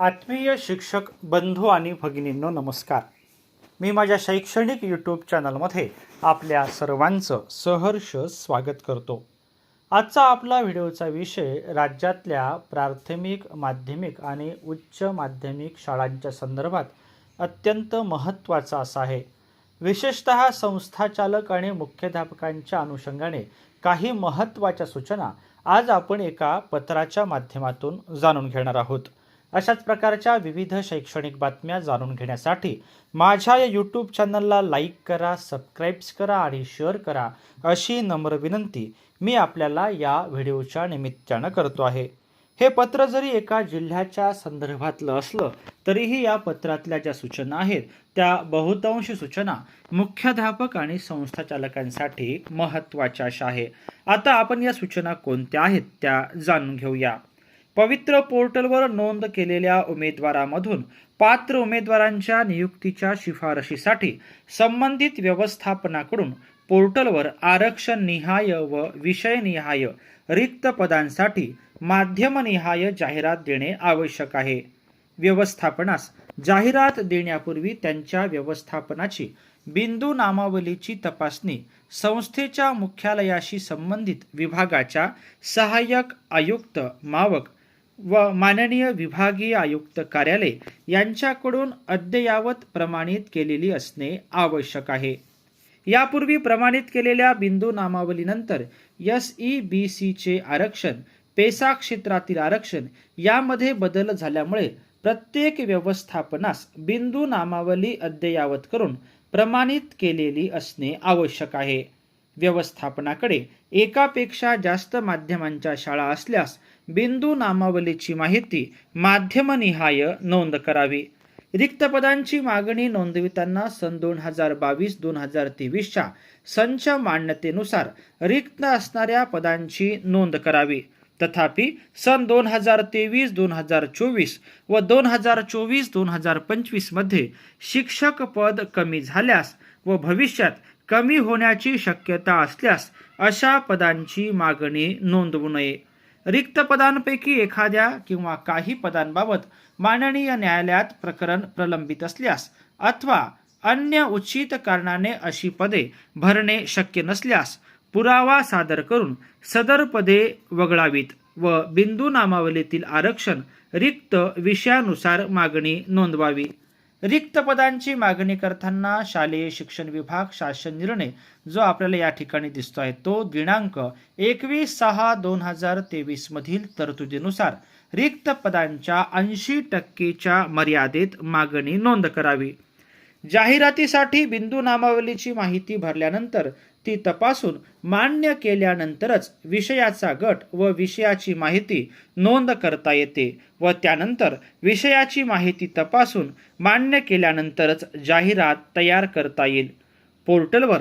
आत्मीय शिक्षक बंधू आणि भगिनींनो नमस्कार. मी माझ्या शैक्षणिक यूट्यूब चॅनलमध्ये आपल्या सर्वांचं सहर्ष स्वागत करतो. आजचा आपला व्हिडिओचा विषय राज्यातल्या प्राथमिक माध्यमिक आणि उच्च माध्यमिक शाळांच्या संदर्भात अत्यंत महत्त्वाचा असा आहे. विशेषत संस्थाचालक आणि मुख्याध्यापकांच्या अनुषंगाने काही महत्त्वाच्या सूचना आज आपण एका पत्राच्या माध्यमातून जाणून घेणार आहोत. अशाच प्रकारच्या विविध शैक्षणिक बातम्या जाणून घेण्यासाठी माझ्या या यूट्यूब चॅनलला लाईक करा सबस्क्राईब्स करा आणि शेअर करा अशी नम्र विनंती मी आपल्याला या व्हिडिओच्या निमित्तानं करतो आहे. हे पत्र जरी एका जिल्ह्याच्या संदर्भातलं असलं तरीही या पत्रातल्या ज्या सूचना आहेत त्या बहुतांश सूचना मुख्याध्यापक आणि संस्थाचालकांसाठी महत्त्वाच्या अशा आहे आता आपण या सूचना कोणत्या आहेत त्या जाणून घेऊया. पवित्र पोर्टलवर नोंद केलेल्या उमेदवारामधून पात्र उमेदवारांच्या नियुक्तीच्या शिफारशीसाठी संबंधित व्यवस्थापनाकडून पोर्टलवर आरक्षण निहाय व विषयनिहाय रिक्त पदांसाठी माध्यमनिहाय जाहिरात देणे आवश्यक आहे. व्यवस्थापनास जाहिरात देण्यापूर्वी त्यांच्या व्यवस्थापनाची बिंदू नामावलीची तपासणी संस्थेच्या मुख्यालयाशी संबंधित विभागाच्या सहाय्यक आयुक्त मावक व माननीय विभागीय आयुक्त कार्यालय यांच्याकडून अद्ययावत प्रमाणित केलेली असणे आवश्यक आहे. यापूर्वी प्रमाणित केलेल्या बिंदू नामावलीनंतर एस ई बी सीचे आरक्षण पेसा क्षेत्रातील आरक्षण यामध्ये बदल झाल्यामुळे प्रत्येक व्यवस्थापनास बिंदू नामावली अद्ययावत करून प्रमाणित केलेली असणे आवश्यक आहे. व्यवस्थापनाकडे एकापेक्षा जास्त माध्यमांच्या शाळा असल्यास बिंदू नामावलीची माहिती माध्यमनिहाय नोंद करावी. रिक्त पदांची मागणी नोंदविताना सन दोन हजार बावीस दोन हजार तेवीसच्या संच मान्यतेनुसार रिक्त असणाऱ्या पदांची नोंद करावी. तथापि सन दोन हजार तेवीस दोन हजार चोवीस व दोन हजार चोवीस दोन हजार पंचवीसमध्ये शिक्षक पद कमी झाल्यास व भविष्यात कमी होण्याची शक्यता असल्यास अशा पदांची मागणी नोंदवू नये. रिक्त पदांपैकी एखाद्या किंवा काही पदांबाबत माननीय न्यायालयात प्रकरण प्रलंबित असल्यास अथवा अन्य उचित कारणाने अशी पदे भरणे शक्य नसल्यास पुरावा सादर करून सदर पदे वगळावीत व बिंदू नामावलीतील आरक्षण रिक्त विषयानुसार मागणी नोंदवावी. रिक्त पदांची मागणी करताना शालेय शिक्षण विभाग शासन निर्णय जो आपल्याला या ठिकाणी दिसतो आहे तो दिनांक एकवीस सहा दोन हजार तेवीस मधील तरतुदीनुसार रिक्त पदांच्या ऐंशी टक्केच्या मर्यादेत मागणी नोंद करावी. जाहिरातीसाठी बिंदू नामावलीची माहिती भरल्यानंतर ती तपासून मान्य केल्यानंतरच विषयाचा गट व विषयाची माहिती नोंद करता येते व त्यानंतर विषयाची माहिती तपासून मान्य केल्यानंतरच जाहिरात तयार करता येईल. पोर्टलवर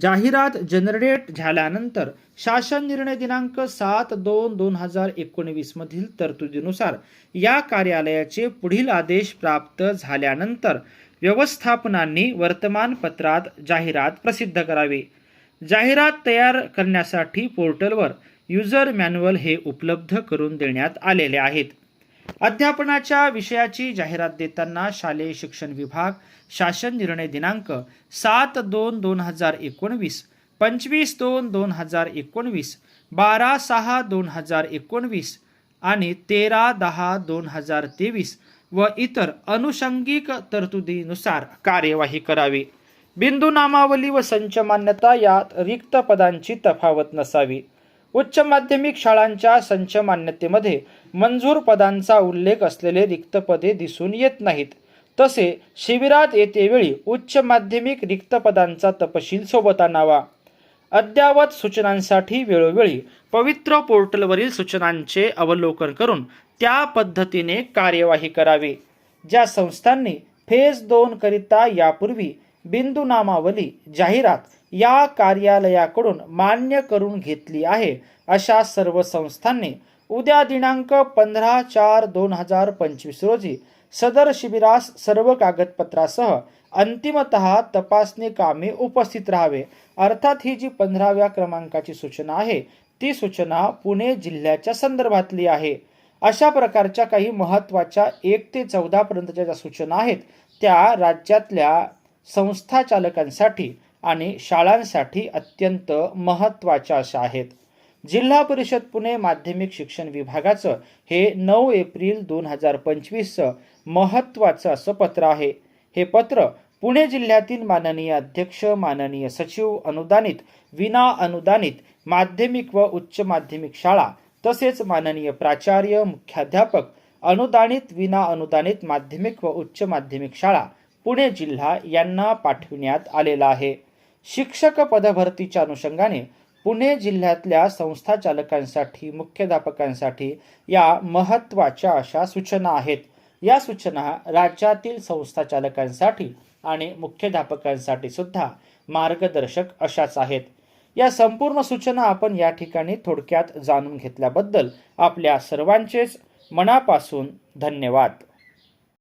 जाहिरात जनरेट झाल्यानंतर शासन निर्णय दिनांक सात दोन दोन हजार एकोणवीसमधील तरतुदीनुसार या कार्यालयाचे पुढील आदेश प्राप्त झाल्यानंतर व्यवस्थापनांनी वर्तमानपत्रात जाहिरात प्रसिद्ध करावी. जाहिरात तयार करण्यासाठी पोर्टलवर युजर मॅन्युअल हे उपलब्ध करून देण्यात आलेले आहेत. अध्यापनाच्या विषयाची जाहिरात देताना शालेय शिक्षण विभाग शासन निर्णय दिनांक सात दोन दोन हजार एकोणवीस पंचवीस दोन दोन हजार एकोणवीस बारा सहा दोन हजार एकोणवीस आणि तेरा दहा दोन हजार तेवीस व इतर अनुषंगिक तरतुदीनुसार कार्यवाही करावी. बिंदू नामावली व संच मान्यता यात रिक्त पदांची तफावत नसावी. उच्च माध्यमिक शाळांच्या संच मान्यतेमध्ये मंजूर पदांचा उल्लेख असलेले रिक्त पदे दिसून येत नाहीत. तसे शिबिरात येतेवेळी उच्च माध्यमिक रिक्त पदांचा तपशील सोबत आणावा अद्यावत सूचनांसाठी वेळोवेळी पवित्र पोर्टलवरील सूचनांचे अवलोकन करून त्या पद्धतीने कार्यवाही करावी. ज्या संस्थांनी फेज दोन करिता यापूर्वी बिंदू नामावली जाहिरात या कार्यालयाकडून मान्य करून घेतली आहे अशा सर्व संस्थांनी उद्या दिनांक पंधरा चार दोन हजार पंचवीस रोजी सदर शिबिरास सर्व कागदपत्रासह अंतिमत तपासणी कामी उपस्थित राहावे. अर्थात ही जी पंधराव्या क्रमांकाची सूचना आहे ती सूचना पुणे जिल्ह्याच्या संदर्भातली आहे. अशा प्रकारच्या काही महत्त्वाच्या एक ते चौदापर्यंतच्या ज्या सूचना आहेत त्या राज्यातल्या संस्थाचालकांसाठी आणि शाळांसाठी अत्यंत महत्त्वाच्या अशा आहेत. जिल्हा परिषद पुणे माध्यमिक शिक्षण विभागाचं हे नऊ एप्रिल दोन हजार पंचवीसचं महत्त्वाचं असं पत्र आहे. हे पत्र पुणे जिल्ह्यातील माननीय अध्यक्ष माननीय सचिव अनुदानित विना अनुदानित माध्यमिक व उच्च माध्यमिक शाळा तसेच माननीय प्राचार्य मुख्याध्यापक अनुदानित विना अनुदानित माध्यमिक व उच्च माध्यमिक शाळा पुणे जिल्हा यांना पाठविण्यात आलेला आहे. शिक्षक पदभरतीच्या अनुषंगाने पुणे जिल्ह्यातल्या संस्था चालकांसाठी मुख्याध्यापकांसाठी या महत्त्वाच्या अशा सूचना आहेत. या सूचना राज्यातील संस्था चालकांसाठी आणि मुख्याध्यापकांसाठी सुद्धा मार्गदर्शक अशाच आहेत. या संपूर्ण सूचना आपण या ठिकाणी थोडक्यात जाणून घेतल्याबद्दल आपल्या सर्वांचेच मनापासून धन्यवाद.